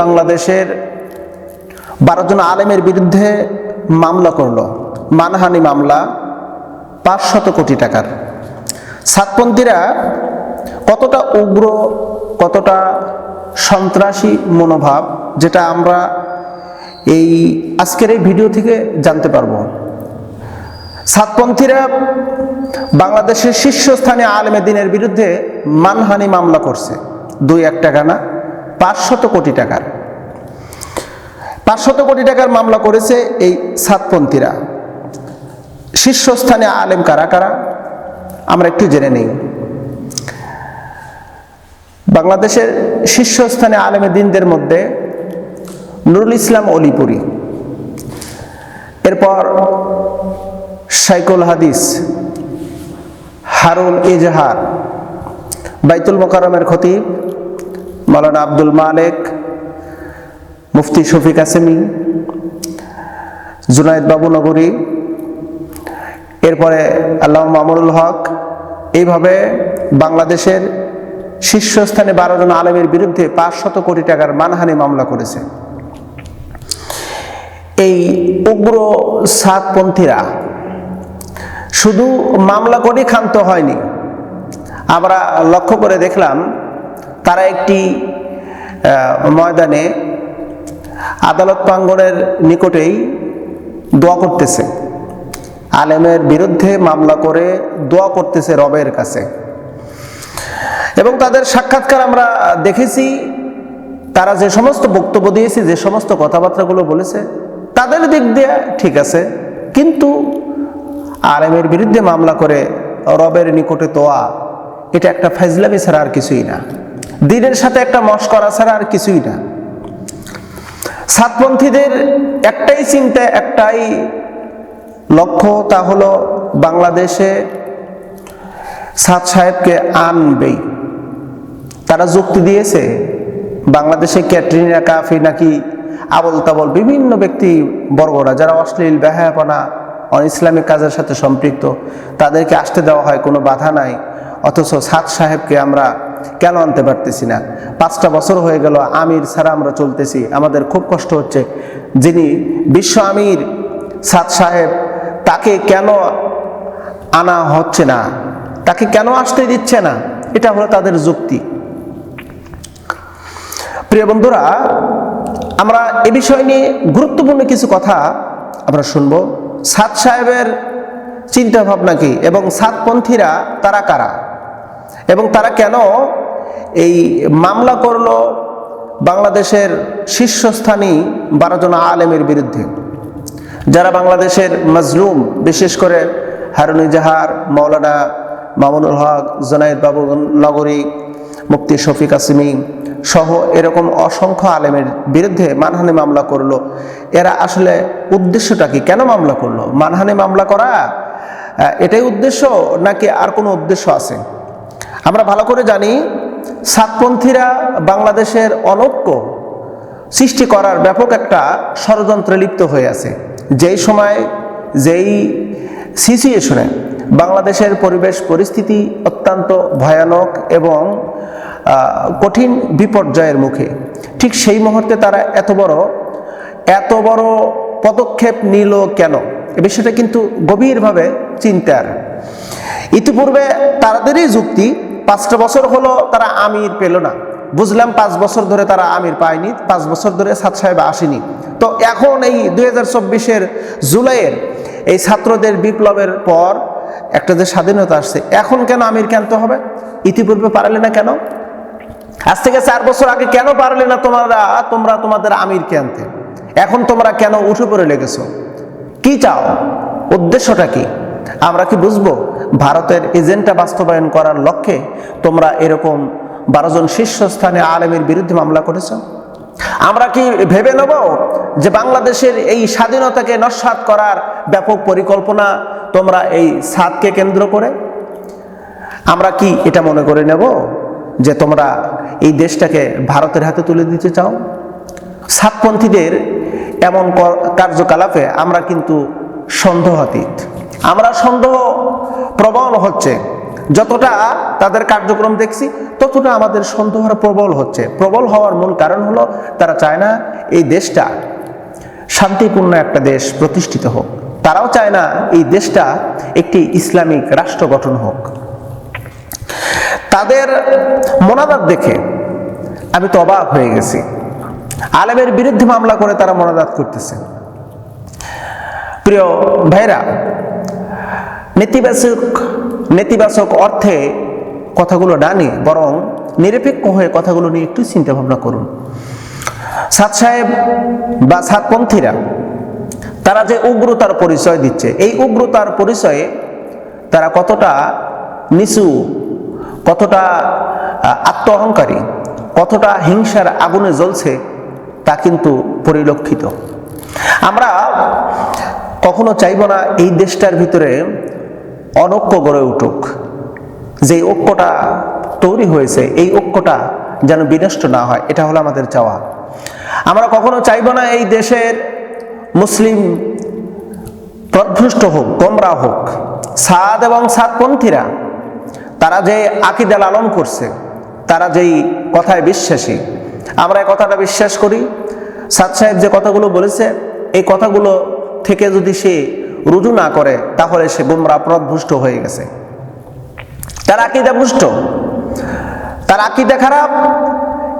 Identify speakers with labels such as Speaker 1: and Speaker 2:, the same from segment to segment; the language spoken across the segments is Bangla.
Speaker 1: বাংলাদেশের বারো জন আলেমের বিরুদ্ধে মামলা করল। মানহানি মামলা পাঁচশত কোটি টাকার। সাতপন্থীরা কতটা উগ্র, কতটা সন্ত্রাসী মনোভাব, যেটা আমরা এই আজকের এই ভিডিও থেকে জানতে পারব। সাতপন্থীরা বাংলাদেশের শীর্ষস্থানীয় আলেমে দিনের বিরুদ্ধে মানহানি মামলা করছে। দুই এক টাকা না পাঁচশত কোটি টাকার। পাঁচশত কোটি টাকার মামলা করেছে এই সাতপন্থীরা। শীর্ষস্থানে আলেম কারা কারা? আমরা একটু জেনে নিই। বাংলাদেশের শীর্ষস্থানে আলেমে দিনদের মধ্যে নুরুল ইসলাম অলিপুরি। এরপর সাইকুল হাদিস হারুল এজাহার বাইতুল মোকারমের খতিব মৌলানা আব্দুল মালেক, মুফতি শফিক আসেমি, জুনায়দ বাবু নগরী, এরপরে আল্লাহ মামুনুল হক, এইভাবে বাংলাদেশের শীর্ষস্থানে বারো জন আলেমের বিরুদ্ধে পাঁচশত কোটি টাকার মানহানি মামলা করেছে। এই উগ্র সাতপন্থীরা শুধু মামলা করে ক্ষান্ত হয়নি। আমরা লক্ষ্য করে দেখলাম তারা একটি ময়দানে আদালত প্রাঙ্গণের নিকটেই দোয়া করতেছে। আলেমের বিরুদ্ধে মামলা করে দোয়া করতেছে রবের কাছে। এবং তাদের সাক্ষাৎকার আমরা দেখেছি, তারা যে সমস্ত বক্তব্য দিয়েছে, যে সমস্ত কথাবার্তাগুলো বলেছে, তাদের দিক দিয়ে ঠিক আছে। কিন্তু আলেমের বিরুদ্ধে মামলা করে রবের নিকটে তোয়া এটা একটা ফাইজলামি ছাড়া আর কিছুই না। দিনের সাথে একটা মস্করা ছাড়া আর কিছুই না। সাতপন্থীদের একটাই চিন্তা, একটাই লক্ষ্য, তা হলো বাংলাদেশে সাত সাহেবকে আনবেই। তারা যুক্তি দিয়েছে, বাংলাদেশে ক্যাটরিনা কাফি নাকি আবল তাবল বিভিন্ন ব্যক্তি, বর্গরা যারা অশ্লীল ব্যাহাপনা অন ইসলামিক কাজের সাথে সম্পৃক্ত, তাদেরকে আসতে দেওয়া হয়, কোনো বাধা নাই। অথচ সাত সাহেবকে আমরা কেন আনতে পারতেছি না? পাঁচটা বছর হয়ে গেল, আমির ছাড়া আমরা চলতেছি। আমাদের খুব কষ্ট হচ্ছে। যিনি বিশ্ব আমির সাত সাহেব, তাকে কেন আনা হচ্ছে না? তাকে কেন আসতে দিচ্ছে না? এটা হলো তাদের যুক্তি। প্রিয় বন্ধুরা, আমরা এ বিষয় নিয়ে গুরুত্বপূর্ণ কিছু কথা আমরা শুনব। সাত সাহেবের চিন্তা ভাবনা কি এবং সাতপন্থীরা তারা কারা? এবং তারা কেন এই মামলা করল বাংলাদেশের শীর্ষস্থানী বারো জন আলেমের বিরুদ্ধে? যারা বাংলাদেশের মজলুম, বিশেষ করে হারুন জাহার মৌলানা মামুনুল হক জনায়েদ বাবু নগরী, মুফতি শফিক আসিমি সহ এরকম অসংখ্য আলেমের বিরুদ্ধে মানহানি মামলা করল। এরা আসলে উদ্দেশ্যটা কি? কেন মামলা করল? মানহানি মামলা করা এটাই উদ্দেশ্য নাকি আর কোনো উদ্দেশ্য আছে? আমরা ভালো করে জানি, সাতপন্থীরা বাংলাদেশের অনৈক্য সৃষ্টি করার ব্যাপক একটা ষড়যন্ত্রে লিপ্ত হয়ে আছে। যেই সময় যেই সিচুয়েশনে বাংলাদেশের পরিবেশ পরিস্থিতি অত্যন্ত ভয়ানক এবং কঠিন বিপর্যয়ের মুখে, ঠিক সেই মুহূর্তে তারা এত বড় এত বড় পদক্ষেপ নিল কেন? এ বিষয়টা কিন্তু গভীরভাবে চিন্তার। ইতিপূর্বে তাদেরই যুক্তি পাঁচটা বছর হলো তারা আমির পেল না। বুঝলাম পাঁচ বছর ধরে তারা আমির পায়নি, পাঁচ বছর ধরে সাত সাহেব আসেনি। তো এখন এই দুই হাজার চব্বিশের জুলাইয়ের এই ছাত্রদের বিপ্লবের পর একটা যে স্বাধীনতা আসছে, এখন কেন আমির কেনতে হবে? ইতিপূর্বে পারলে না কেন? আজ থেকে চার বছর আগে কেন পারলে না তোমরা তোমরা তোমাদের আমিরকে আনতে? এখন তোমরা কেন উঠে পড়ে লেগেছো? কি চাও? উদ্দেশ্যটা কি? আমরা কি বুঝব? ভারতের এজেন্ডা বাস্তবায়ন করার লক্ষ্যে তোমরা এরকম বারো জন শীর্ষস্থানে আলেমের বিরুদ্ধে মামলা করেছ। আমরা কি ভেবে নেব যে বাংলাদেশের এই স্বাধীনতাকে নস্বাত করার ব্যাপক পরিকল্পনা তোমরা এই সাতকে কেন্দ্র করে? আমরা কি এটা মনে করে নেব যে তোমরা এই দেশটাকে ভারতের হাতে তুলে দিতে চাও? সাতপন্থীদের এমন কার্যকলাপে আমরা কিন্তু সন্দেহাতীত। আমরা সন্দেহ প্রবল হচ্ছে। যতটা তাদের কার্যক্রম দেখছি, ততটা আমাদের সন্দেহরা প্রবল হচ্ছে। প্রবল হওয়ার মূল কারণ হলো, তারা চায় না এই দেশটা শান্তিপূর্ণ একটা দেশ প্রতিষ্ঠিত হোক। তারাও চায় না এই দেশটা একটি ইসলামিক রাষ্ট্র গঠন হোক। তাদের মনাদাত দেখে আমি তো অবাক হয়ে গেছি। আলেমের বিরুদ্ধে মামলা করে তারা মনাদাত করতেছে। প্রিয় ভাইরা নেতিবাচক নেতিবাচক অর্থে কথাগুলো ডানে, বরং নিরপেক্ষ হয়ে কথাগুলো নিয়ে একটু চিন্তা ভাবনা করুন। সাদ সাহেব বা সাতপন্থীরা তারা যে উগ্রতার পরিচয় দিচ্ছে, এই উগ্রতার পরিচয়ে তারা কতটা নিচু, কতটা আত্ম অহংকারী কতটা হিংসার আগুনে জ্বলছে, তা কিন্তু পরিলক্ষিত। আমরা কখনো চাইব না এই দেশটার ভিতরে অনৈক্য গড়ে উঠুক। যে ঐক্যটা তৈরি হয়েছে, এই ঐক্যটা যেন বিনষ্ট না হয়, এটা হলো আমাদের চাওয়া। আমরা কখনো চাইব না এই দেশের মুসলিম প্রভ্রষ্ট হোক, গোমরা হোক। সাদ এবং সাদপন্থীরা, তারা যে আকিদা লালন করছে, তারা যেই কথায় বিশ্বাসী, আমরা এই কথাটা বিশ্বাস করি। সাদ সাহেব যে কথাগুলো বলেছে, এই কথাগুলো থেকে যদি সে রুজু না করে, তাহলে সে গোমরা প্রভ্রষ্ট হয়ে গেছে। তার আকিদা ভুষ্ট। তার আকিদা খারাপ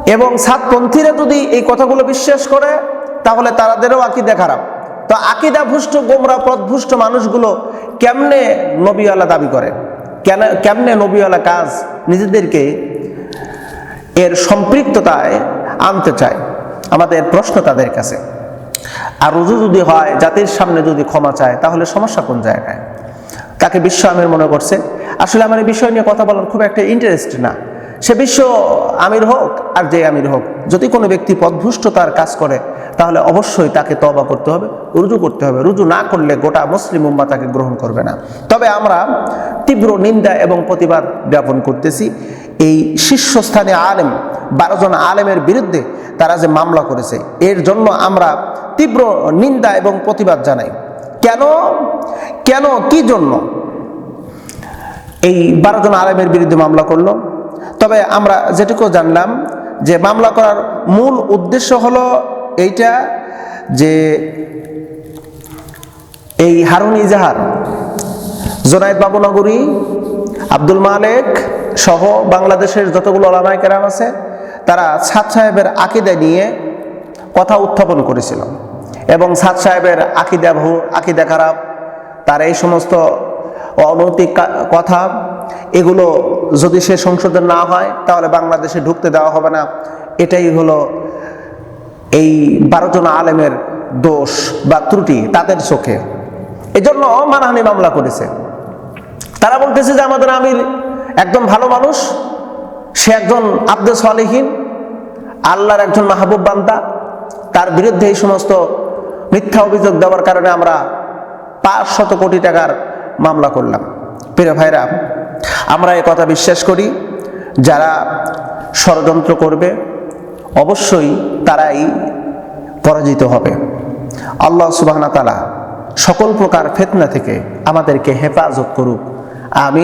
Speaker 1: এবং সাতপন্থীরা যদি এই কথাগুলো বিশ্বাস করে, তাহলে তাদেরও আকিদা খারাপ। তো আকিদা ভুষ্ট গোমরা পথভুষ্ট মানুষগুলো কেমনে নবীওয়ালা দাবি করে? কেন, কেমনে নবীওয়ালা কাজ নিজেদেরকে এর সম্পৃক্ততায় আনতে চায়? আমাদের প্রশ্ন তাদের কাছে। আর রুজু যদি হয়, জাতির সামনে যদি ক্ষমা চায়, তাহলে সমস্যা কোন জায়গায়? তাকে বিশ্ব আমির মনে করছে। আসলে আমার এই বিষয় নিয়ে কথা বলার খুব একটা ইন্টারেস্ট না। সে বিশ্ব আমির হোক আর যে আমির হোক, যদি কোনো ব্যক্তি পদভুষ্টতার কাজ করে, তাহলে অবশ্যই তাকে তবা করতে হবে, রুজু করতে হবে। রুজু না করলে গোটা মুসলিম উম্মা তাকে গ্রহণ করবে না। তবে আমরা তীব্র নিন্দা এবং প্রতিবাদ জ্ঞাপন করতেছি। এই শীর্ষস্থানে আলেম বারো জন আলেমের বিরুদ্ধে তারা যে মামলা করেছে। এর জন্য আমরা তীব্র নিন্দা এবং প্রতিবাদ জানাই। কেন? কেন? কি জন্য? এই বারো জন আলেমের বিরুদ্ধে মামলা করল। তবে আমরা যেটুকু জানলাম যে মামলা করার মূল উদ্দেশ্য হলো এইটা যে এই হারুন ইজাহার, জোনায়েদ বাবুনগরী আব্দুল মালেক সহ বাংলাদেশের যতগুলো ওলামায় কেরাম আছে তারা ছাদ সাহেবের আকিদা নিয়ে কথা উত্থাপন করেছিল। এবং সাদ সাহেবের আকিদা ভু, আকিদা খারাপ, তার এই সমস্ত অনৈতিক কথা, এগুলো যদি সে সংশোধন না হয়, তাহলে বাংলাদেশে ঢুকতে দেওয়া হবে না। এটাই হলো এই বারো জন আলেমের দোষ বা ত্রুটি তাদের চোখে। এজন্য মানহানি মামলা করেছে। তারা বলতেছে যে, আমাদের আমির একদম ভালো মানুষ সে একজন আব্দে সালেহীন, আল্লাহর একজন মাহবুব বান্দা। তার বিরুদ্ধে এই সমস্ত মিথ্যা অভিযোগ দেওয়ার কারণে আমরা পাঁচ শত কোটি টাকার মামলা করলাম। প্রিয় ভাইরা, আমরা এ কথা বিশ্বাস করি, যারা ষড়যন্ত্র করবে, অবশ্যই তারাই পরাজিত হবে। আল্লাহ সুবাহনা তালা সকল প্রকার ফেতনা থেকে আমাদেরকে হেফাজত করুক। আমি